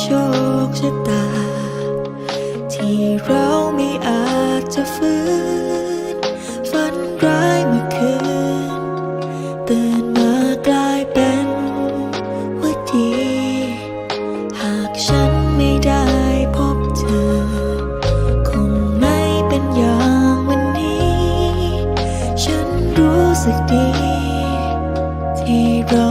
โชคชะตา ที่เราไม่อาจจะฟื้นฝันร้ายเมื่อคืนตื่นมากลายเป็นว่าดี หากฉันไม่ได้พบเธอ คงไม่เป็นอย่างวันนี้ ฉันรู้สึกดี ที่เรา